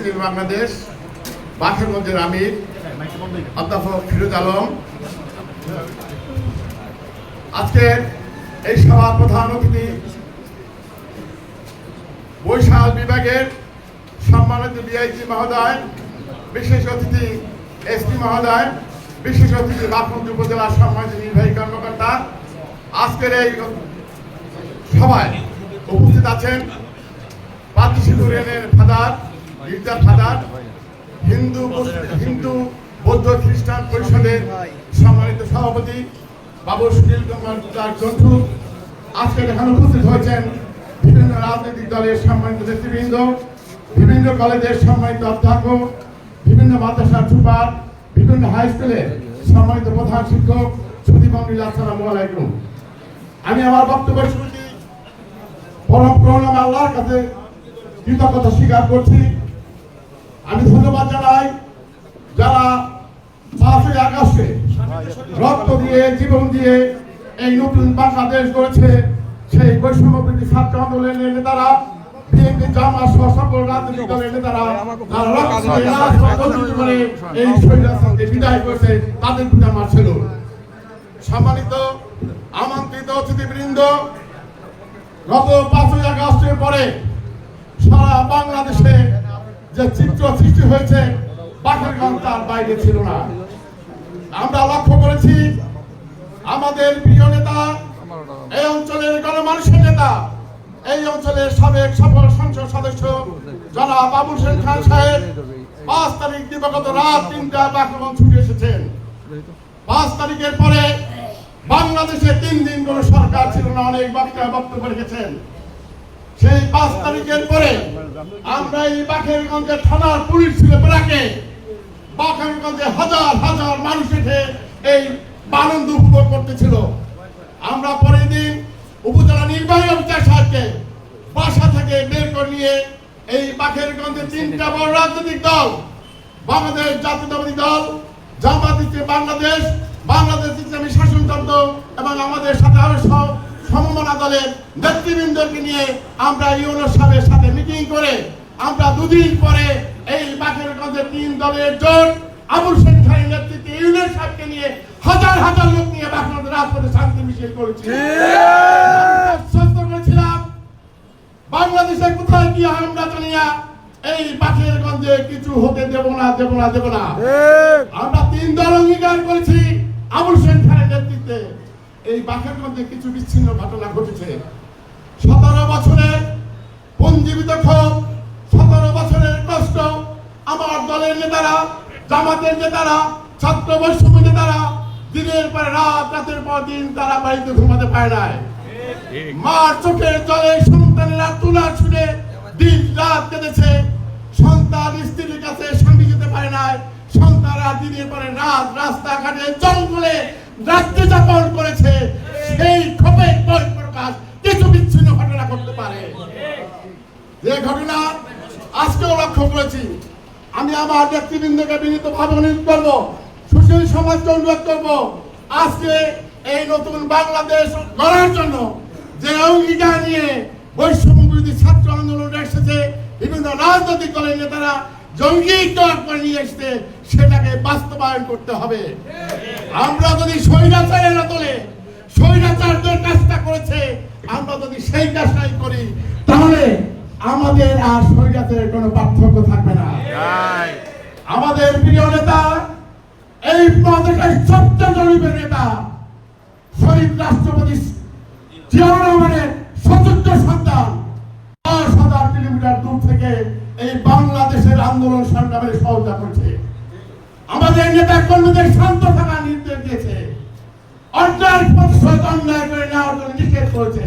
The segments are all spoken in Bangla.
ছিল বাংলাদেশ বাখেরগঞ্জের আমির, অধ্যাপক ফিরোজ আলম। আজকের এই সভার প্রধান অতিথি বৈশাল বিভাগের সম্মানিত ডিআইজি মহোদয়, বিশেষ অতিথি এসপি মহোদয়, বিশেষ অতিথি বাপুর উপজেলার সম্মানিত নির্বাহী কর্মকর্তা। আজকের এই সভায় উপস্থিত আছেন পাতিশিপুরের ফাদার গির্জার ফাদার, হিন্দু হিন্দু বৌদ্ধ খ্রিস্টান পরিষদের সম্মানিত সভাপতি বাবু সুনীল কুমার তার গ্রন্থু আজকে এখানে উপস্থিত হয়েছেন বিভিন্ন রাজনৈতিক দলের সম্মানিত নেতৃবৃন্দ, বিভিন্ন কলেজের সম্মানিত অধ্যাপক বিভিন্ন মাদ্রাসার সুপার, বিভিন্ন হাই স্কুলের সম্মানিত প্রধান শিক্ষক সুদী মন্ডল, আসসালামু আলাইকুম। আমি আমার বক্তব্য শুরুতে পরম করুণাম আল্লাহর কাছে কৃতজ্ঞতা স্বীকার করছি। আমি ধন্যবাদ জানাই যারা পাঁচই আগস্টে রক্ত দিয়ে, জীবন দিয়ে এই নতুন বাংলাদেশ গড়েছে, সেই বৈষম্য বিরোধী ছাত্র আন্দোলনের নেতারা জামা করে ছিল সম্মানিত, আমন্ত্রিত গত পাঁচই পরে সারা বাংলাদেশে যে চিত্র সৃষ্টি হয়েছে বাকেরগঞ্জ তার বাইরে ছিল না। আমরা লক্ষ্য করেছি, আমাদের প্রিয় নেতা, এই অঞ্চলের গণমানুষের নেতা, এই অঞ্চলের সাবেক সফল সংসদ সদস্য, জনাব বাবুল সেন খান সাহেব, পাঁচ তারিখ দিবাগত রাত তিনটায় বাকেরগঞ্জ ছুটে এসেছেন। পাঁচ তারিখের পরে বাংলাদেশে তিন দিন কোন সরকার ছিল না, অনেক বক্তা বক্তব্য রেখেছেন। সেই পাঁচ তারিখের পরে আমরা এই বাখেরগঞ্জে থানার পুলিশ ছিল ব্রাকে বাখেরগঞ্জে হাজার হাজার মানুষ এসে এই আনন্দ উপভোগ করতেছিল। আমরা পরের দিন উপজেলা নির্বাহী অফিসার সাহেবকে বাসা থেকে বের করে নিয়ে এই বাখেরগঞ্জে তিনটা বড় রাজনৈতিক দল, বাংলাদেশ জাতীয়তাবাদী দল, জামাত বাংলাদেশ বাংলাদেশ ইসলামী শাসনতন্ত্র এবং আমাদের সাথে আরও সব সমমনা দলের নেতৃবৃন্দকে নিয়ে আমরা ইউনো সাহেবের সাথে মিটিং করে আমরা দুদিন পরে এই বাকেরগঞ্জের তিন দলের জোট আবুল সেন খানের নেতৃত্বে ইউনো সাহেবকে নিয়ে হাজার হাজার লোক নিয়ে বাকেরগঞ্জের রাজপথে শান্তি মিছিল করেছি। করেছিলাম বাংলাদেশে কোথায় কি আমরা জানিয়া এই বাকেরগঞ্জে কিছু হতে দেব না দেব না দেব না। আমরা তিন দল অঙ্গীকার করেছি আবুল সেন খানের নেতৃত্বে। এই বাকেরগঞ্জে কিছু বিচ্ছিন্ন ঘটনা ঘটেছে। সতেরো বছরের পঞ্জীবিত ক্ষোভ, সতেরো বছরের কষ্ট, আমার দলের নেতারা, জামাতের নেতারা, ছাত্র বৈষম্য নেতারা, দিনের পর রাত, রাতের পর দিন তারা বাড়িতে ঘুমাতে পায় নাই। মার চোখের জলে সন্তানেরা তুলা ছুটে দিন রাত কেঁদেছে। সন্তান স্ত্রীর কাছে স্বামী যেতে পারে নাই। সন্তানরা দিনের পরে রাত রাস্তাঘাটে জঙ্গলে ঘটনা আজকেও লক্ষ্য করেছি। আমি আমার নেতৃবৃন্দকে বিনীত ভাবে অনুরোধ করব, সুশীল সমাজকে অনুরোধ করব, আজকে এই নতুন বাংলাদেশ গড়ার জন্য যে অঙ্গীকার নিয়ে বৈষম্য বিরোধী ছাত্র আন্দোলন এসেছে, বিভিন্ন রাজনৈতিক দলের নেতারা জঙ্গি করে নিয়ে এসছে, সেটাকে বাস্তবায়ন করতে হবে। আমরা যদি স্বৈরাচারের দলে স্বৈরাচারদের কাজটা করেছে, আমরা যদি সেই কাজটাই করি, তাহলে আমাদের আর স্বৈরাচারের কোনো পার্থক্য থাকবে না। আমাদের প্রিয় নেতা এই মহাদেশের সবচেয়ে জনপ্রিয় নেতা শহীদ রাষ্ট্রপতি জিয়াউর রহমানের সচুদ্ধ সন্তান। দশ হাজার কিলোমিটার দূর থেকে এই বাংলাদেশের আন্দোলন সংগ্রামের সহযোগিতা করছে। আমাদের নেতা কর্মীদের শান্ত থাকার নির্দেশ দিয়েছে। অন্যায় প্রতিশোধ অন্যায় করে নেওয়ার জন্য নিষেধ করেছে।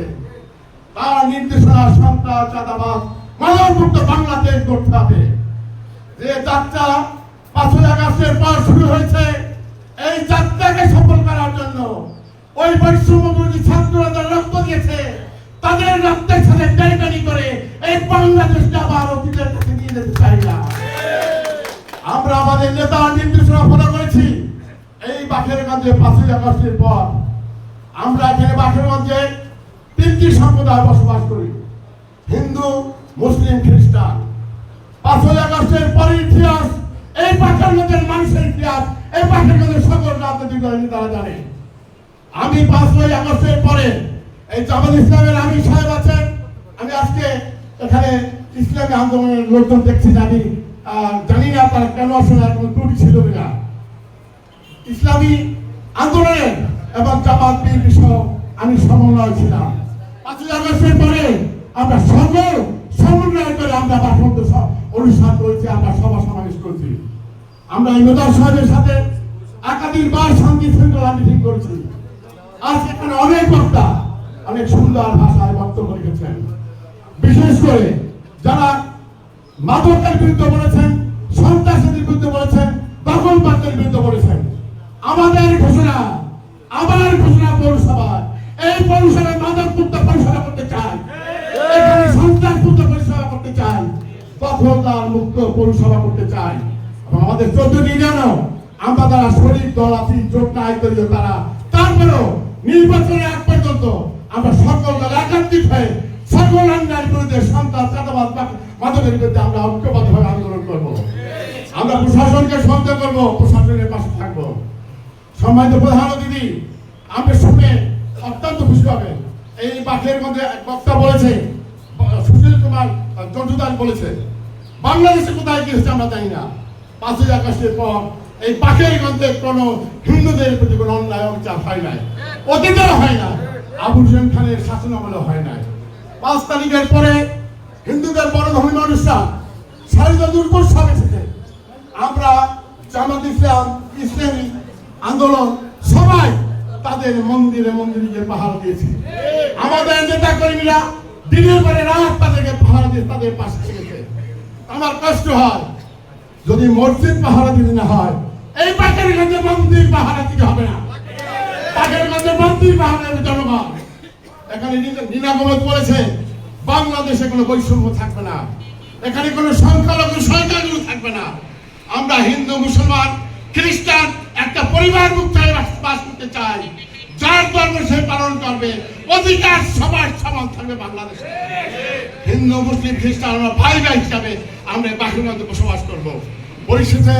তার নির্দেশনা সন্ত্রাস চাঁদাবাদ মানবমুক্ত বাংলাদেশ করতে হবে যে যাত্রা পাঁচই আগস্টের পর শুরু হয়েছে, এই যাত্রাকে সফল করার জন্য ওই বৈষম্য বিরোধী ছাত্ররা যারা রক্ত দিয়েছে। তাদের রক্তের সাথে টানি করে এই বাংলাদেশকে আবার অতীতের কাছে নিয়ে যেতে চাই না। আমরা আমাদের নেতা নির্দেশনা ফলো করেছি। এই বাকেরগঞ্জে পাঁচই আগস্টের পর আমরা এখানে বাকেরগঞ্জে সম্প্রদায় বসবাস করি। হিন্দু, মুসলিম, খ্রিস্টান। পাঁচই আগস্টের পরের ইতিহাস, এই পাখানগঞ্জের মানুষের ইতিহাস, এই পাখানগঞ্জের সকল রাজনৈতিক দলের নেতারা জানে। আমি পাঁচই আগস্টের পরে এই জামাত ইসলামের আমি সাহেব আছেন। আমি আজকে এখানে ইসলামী আন্দোলনের লোকজন দেখছি, জানি জানি না তারা কেন আসলে আর কোনো ত্রুটি ছিল কিনা। ইসলামী আন্দোলনের এবং জামাত সহ আমি সমন্বয় ছিলাম। আমরা সর্ব সমন্বয় করে আমরা বাসন্ত অনুষ্ঠান করেছি আমরা সভা সমাবেশ করেছি। আমরা ইমদার সাহেবের সাথে একাধিক বার শান্তি শৃঙ্খলা মিটিং করেছি। আজ এখানে অনেক বক্তা অনেক সুন্দর ভাষায় বক্তব্য রেখেছেন। বিশেষ করে যারা মাদকের বিরুদ্ধে বলেছেন সন্ত্রাসের বিরুদ্ধে বলেছেন দখলবাদের বিরুদ্ধে বলেছেন, আমাদের ঘোষণা আমার ঘোষণা পৌরসভায় এই পৌরসভায় মাদক মুক্ত পরিষেবা করতে চাই। এখানে সন্ত্রাস মুক্ত পরিষেবা করতে চাই। দখলদার মুক্ত পৌরসভা করতে চাই? আমাদের চোদ্দটি জানো আমরা তারা শরীর, দল আছি, জোট নাই দলীয় তারা, তারপরেও নির্বাচনের আগ পর্যন্ত আমরা সকল দল একাত্রিত হয়ে সকল অন্যায়ের বিরুদ্ধে সন্ত্রাস চাঁদাবাদ মাদকের বিরুদ্ধে আমরা ঐক্যবদ্ধভাবে আন্দোলন করব। আমরা প্রশাসনকে সহযোগ করব, প্রশাসনের পাশে থাকব। সম্মানিত প্রধান অতিথি, আপনি শুনে অত্যন্ত খুশি হবে। এই বাঘের মধ্যে এক বক্তা বলেছে, সুশীল কুমার জন্টুদাস বলেছে, বাংলাদেশে কোথায় কি আমরা জানি না। পাঁচই আগস্টের পর এই বাঘের গন্ধে কোনো হিন্দুদের প্রতি কোনো অন্যায়, অবিচার হয় নাই। অতীতেও হয় না আবু হুসেন খানের শাসন আমলে হয় নাই। পাঁচ তারিখের পরে হিন্দুদের বড় ধর্মীয় অনুষ্ঠান শারীরিক দুর্গোৎসব এসেছে আমরা জামাত ইসলাম, ইসলামী আন্দোলন সবাই তাদের মন্দিরে মন্দিরে গিয়ে পাহারা দিয়েছি। আমাদের নেতা কর্মীরা দিনের পরে রাত তাদেরকে পাহারা দিয়ে তাদের পাশে থেকেছে আমার কষ্ট হয়, যদি মসজিদ পাহারা দিতে না হয়, এই পাখের গঞ্জে মন্দির পাহারা দিতে হবে না। পাখের গঞ্জে মন্দির পাহারা জনগণ। এখানে নিনা গোমত বলেছে, বাংলাদেশে কোনো বৈষম্য থাকবে না। এখানে কোনো সংখ্যালঘু সংখ্যালঘু থাকবে না। আমরা হিন্দু, মুসলমান, খ্রিস্টান, একটা পরিবার মুক্ত করতে চাই। যার ধর্ম সে পালন করবে। অধিকার সবার সমান থাকবে বাংলাদেশে। হিন্দু, মুসলিম, খ্রিস্টান, আমরা ভাই ভাই হিসাবে আমরা মধ্যে বসবাস করব। পরিশেষে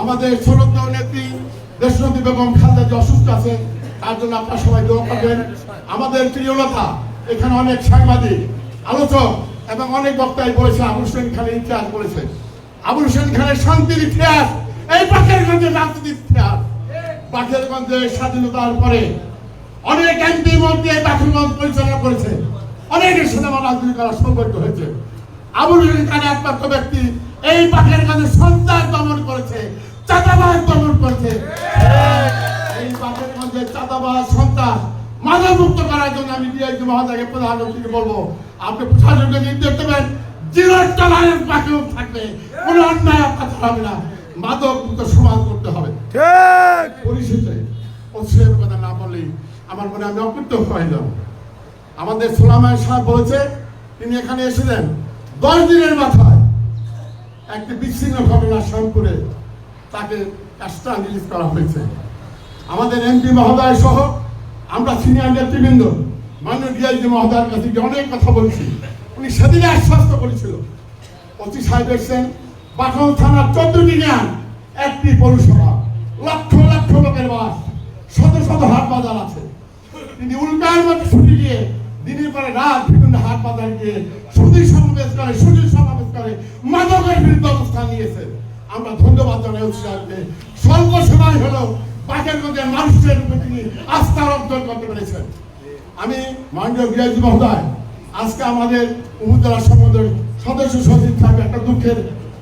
আমাদের ছোট্ট নেত্রী দেশনদী বেগম খালদা যে অসুস্থ আছে, তার জন্য আপনারা সবাই দোয়া করবেন। আমাদের প্রিয়লতা এখানে অনেক সাংবাদিক, আলোচক এবং অনেক বক্তাই বলেছে, আবুল হোসেন খানের ইতিহাস বলেছে। আবুল হোসেন খানের শান্তির ইতিহাস, এই বাকেরগঞ্জের রাজনীতির ইতিহাস। বাকেরগঞ্জে স্বাধীনতার পরে অনেক এমপি মন্ত্রী এই পরিচালনা করেছে। অনেকের সাথে রাজনীতি করার সৌভাগ্য হয়েছে। আবুল খান একমাত্র ব্যক্তি এই বাকেরগঞ্জে সন্ত্রাস দমন করেছে, চাঁদাবাজ দমন করেছে। এই বাকেরগঞ্জে চাঁদাবাজ সন্ত্রাস মাদক মুক্ত করার জন্য আমি ডিআইজি মহাদাকে প্রধানমন্ত্রীকে বলব, আপনি প্রশাসনকে নির্দেশ দেবেন, জিরো টলারেন্স বাকি থাকবে, কোনো অন্যায় কথা হবে না। মাদক মুক্ত সমাজ করতে হবে। ঠিক। পরিশেষে অশ্লীল কথা না বললেই আমার মনে আমি অকৃত হয়ে যাব। আমাদের সোলামায় সাহেব বলেছে তিনি এখানে এসেছিলেন দশ দিনের মাথায়। একটি বিচ্ছিন্ন ঘটনা করে তাকে কাজটা রিলিজ করা হয়েছে। আমাদের এমপি মহোদয় সহ আমরা সিনিয়র নেতৃবৃন্দ মাননীয় ডিআইজি মহোদয়ের কাছে অনেক কথা বলছি। উনি সেদিনে আশ্বস্ত করেছিল। অতি সাহেব এসছেন বাখন থানার চোদ্দটি জ্ঞান একটি পৌরসভা, লক্ষ লক্ষ লোকের বাস, শত শত হাট বাজার আছে। তিনি উল্টার মতো ছুটি দিয়ে দিনের পরে রাত বিভিন্ন হাট বাজার গিয়ে সুদী সমাবেশ করে সুদী সমাবেশ করে মাদকের বিরুদ্ধে অবস্থান নিয়েছে। আমরা ধন্যবাদ জানাই উৎসাহকে স্বল্প সময় হলো বাকেরগঞ্জের মানুষের উপর তিনি আস্থা অর্জন করতে পেরেছেন। আমি মাননীয় বিরাজি মহোদয়, আজকে আমাদের উপজেলা সম্বন্ধের সদস্য সচিব সাহেব একটা দুঃখের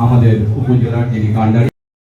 আমাদের উপজেলার যিনি কাণ্ডারি